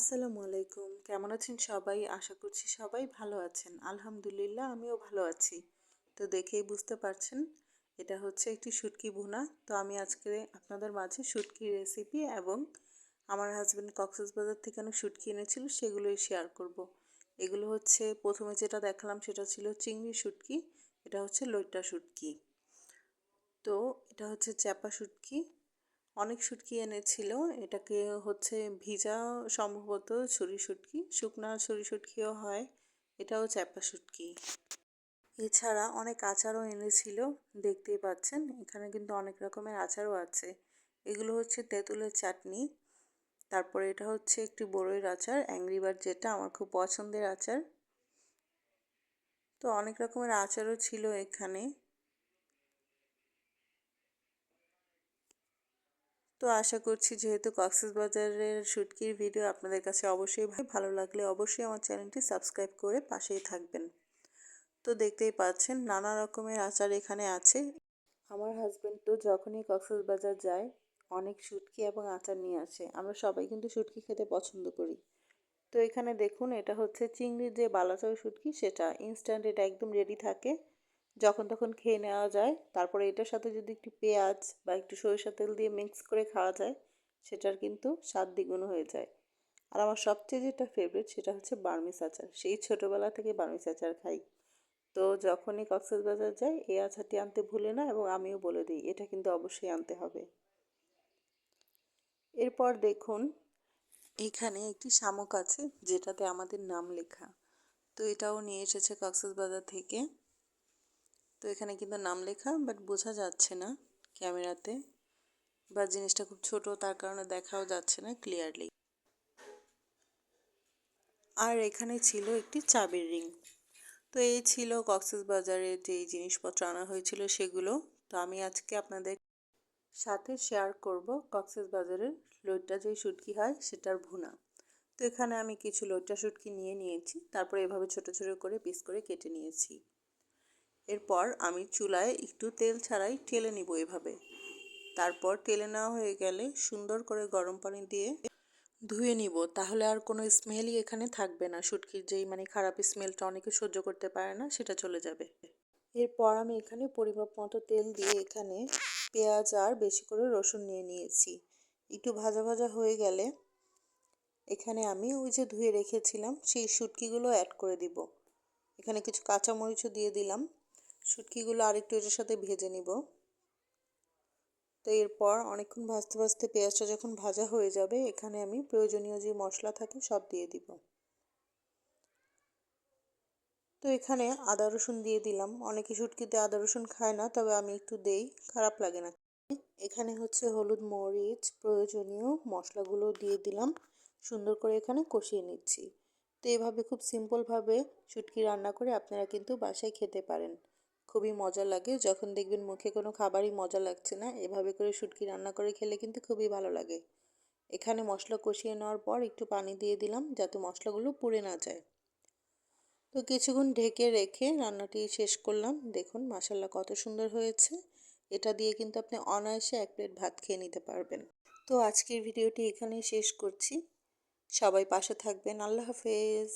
আসসালামু আলাইকুম। কেমন আছেন সবাই? আশা করছি সবাই ভালো আছেন। আলহামদুলিল্লাহ, আমিও ভালো আছি। তো দেখেই বুঝতে পারছেন, এটা হচ্ছে একটি শুটকি ভুনা। তো আমি আজকে আপনাদের মাঝে শুটকি রেসিপি এবং আমার হাজব্যান্ড কক্সবাজার থেকে অনেক শুটকি এনেছিল, সেগুলোই শেয়ার করব। এগুলো হচ্ছে প্রথমে যেটা দেখালাম সেটা ছিল চিংড়ি শুটকি, এটা হচ্ছে লইটা শুটকি। তো এটা হচ্ছে চ্যাপা শুটকি। অনেক শুটকি এনেছিল। এটাকে হচ্ছে ভিজা সম্ভবত ছুরি শুটকি, শুকনা ছুরি শুটকিও হয়, এটাও চ্যাপা শুটকি। এছাড়া অনেক আচারও এনেছিল, দেখতেই পাচ্ছেন। এখানে কিন্তু অনেক রকমের আচারও আছে। এগুলো হচ্ছে তেঁতুলের চাটনি, তারপরে এটা হচ্ছে একটি বড়ইয়ের আচার অ্যাংরিবার যেটা আমার খুব পছন্দের আচার। তো অনেক রকমের আচারও ছিল এখানে। তো আশা করছি যেহেতু কক্সবাজারের শুটকির ভিডিও আপনাদের কাছে অবশ্যই ভালো লাগলে অবশ্যই আমার চ্যানেলটি সাবস্ক্রাইব করে পাশেই থাকবেন। তো দেখতেই পাচ্ছেন নানা রকমের আচার এখানে আছে। আমার হাজব্যান্ড তো যখনই কক্সবাজার যায়, অনেক শুটকি এবং আচার নিয়ে আসে। আমরা সবাই কিন্তু শুটকি খেতে পছন্দ করি। তো এখানে দেখুন, এটা হচ্ছে চিংড়ির যে বালাচাও শুটকি, সেটা ইনস্ট্যান্ট এটা একদম রেডি থাকে। যখন তখন খেয়ে নেওয়া যায়। তারপরে এটার সাথে যদি একটু পেঁয়াজ বা একটু সরিষা তেল দিয়ে মিক্স করে খাওয়া যায়, সেটার কিন্তু স্বাদ দ্বিগুণ হয়ে যায়। আর আমার সবচেয়ে যেটা ফেভারিট সেটা হচ্ছে বার্মিস আচার। সেই ছোটোবেলা থেকে বার্মিস আচার খাই। তো যখনই কক্সবাজার যাই, এই আচারটি আনতে ভুলে না এবং আমিও বলে দিই, এটা কিন্তু অবশ্যই আনতে হবে। এরপর দেখুন, এখানে একটি শামুক আছে, যেটাতে আমাদের নাম লেখা। তো এটাও নিয়ে এসেছে কক্সবাজার থেকে। তো এখানে কিন্তু নাম লেখা বাট বোঝা যাচ্ছে না ক্যামেরাতে, বা জিনিসটা খুব ছোট, তার কারণে দেখাও যাচ্ছে না ক্লিয়ারলি আর এখানে ছিল একটি চাবির রিং তো এই ছিল কক্সেস বাজারে যে জিনিসপত্র আনা হয়েছিল সেগুলো। তো আমি আজকে আপনাদের সাথে শেয়ার করব কক্সেস বাজারের লইট্টা যেই শুটকি হয়, সেটার ভুনা। তো এখানে আমি কিছু লইট্টা শুটকি নিয়ে নিয়েছি, তারপরে এভাবে ছোট ছোট করে পিস করে কেটে নিয়েছি। এরপর আমি চুলায় একটু তেল ছাড়াই ঠেলে নিব এভাবে। তারপর টেলে নেওয়া হয়ে গেলে সুন্দর করে গরম পানি দিয়ে ধুয়ে নিব। তাহলে আর কোনো স্মেলই এখানে থাকবে না। শুটকির যেই মানে খারাপ স্মেলটা অনেকে সহ্য করতে পারে না, সেটা চলে যাবে। এরপর আমি এখানে পরিমাপ মতো তেল দিয়ে এখানে পেঁয়াজ আর বেশি করে রসুন নিয়ে নিয়েছি। একটু ভাজা ভাজা হয়ে গেলে এখানে আমি ওই যে ধুয়ে রেখেছিলাম, সেই শুটকিগুলো অ্যাড করে দিব। এখানে কিছু কাঁচামরিচও দিয়ে দিলাম। শুটকিগুলো আরেকটু এটার সাথে ভেজে নিব। তো এরপর অনেকক্ষণ ভাজতে ভাজতে পেঁয়াজটা যখন ভাজা হয়ে যাবে, এখানে আমি প্রয়োজনীয় যে মশলা থাকে সব দিয়ে দিব। তো এখানে আদা রসুন দিয়ে দিলাম। অনেকে শুটকিতে আদা রসুন খায় না, তবে আমি একটু দেই, খারাপ লাগে না। এখানে হচ্ছে হলুদ মরিচ প্রয়োজনীয় মশলাগুলো দিয়ে দিলাম। সুন্দর করে এখানে কষিয়ে নিচ্ছি। তো এভাবে খুব সিম্পলভাবে শুটকি রান্না করে আপনারা কিন্তু বাসায় খেতে পারেন। খুবই মজা লাগে। যখন দেখবেন মুখে কোনো খাবারই মজা লাগছে না, এভাবে করে শুটকি রান্না করে খেলে কিন্তু খুবই ভালো লাগে। এখানে মশলা কষিয়ে নেওয়ার পর একটু পানি দিয়ে দিলাম যাতে মশলাগুলো পুড়ে না যায়। তো কিছুক্ষণ ঢেকে রেখে রান্নাটি শেষ করলাম। দেখুন মাসাল্লা কত সুন্দর হয়েছে। এটা দিয়ে কিন্তু আপনি অনায়াসে এক প্লেট ভাত খেয়ে নিতে পারবেন। তো আজকের ভিডিওটি এখানেই শেষ করছি। সবাই পাশে থাকবেন। আল্লাহ হাফেজ।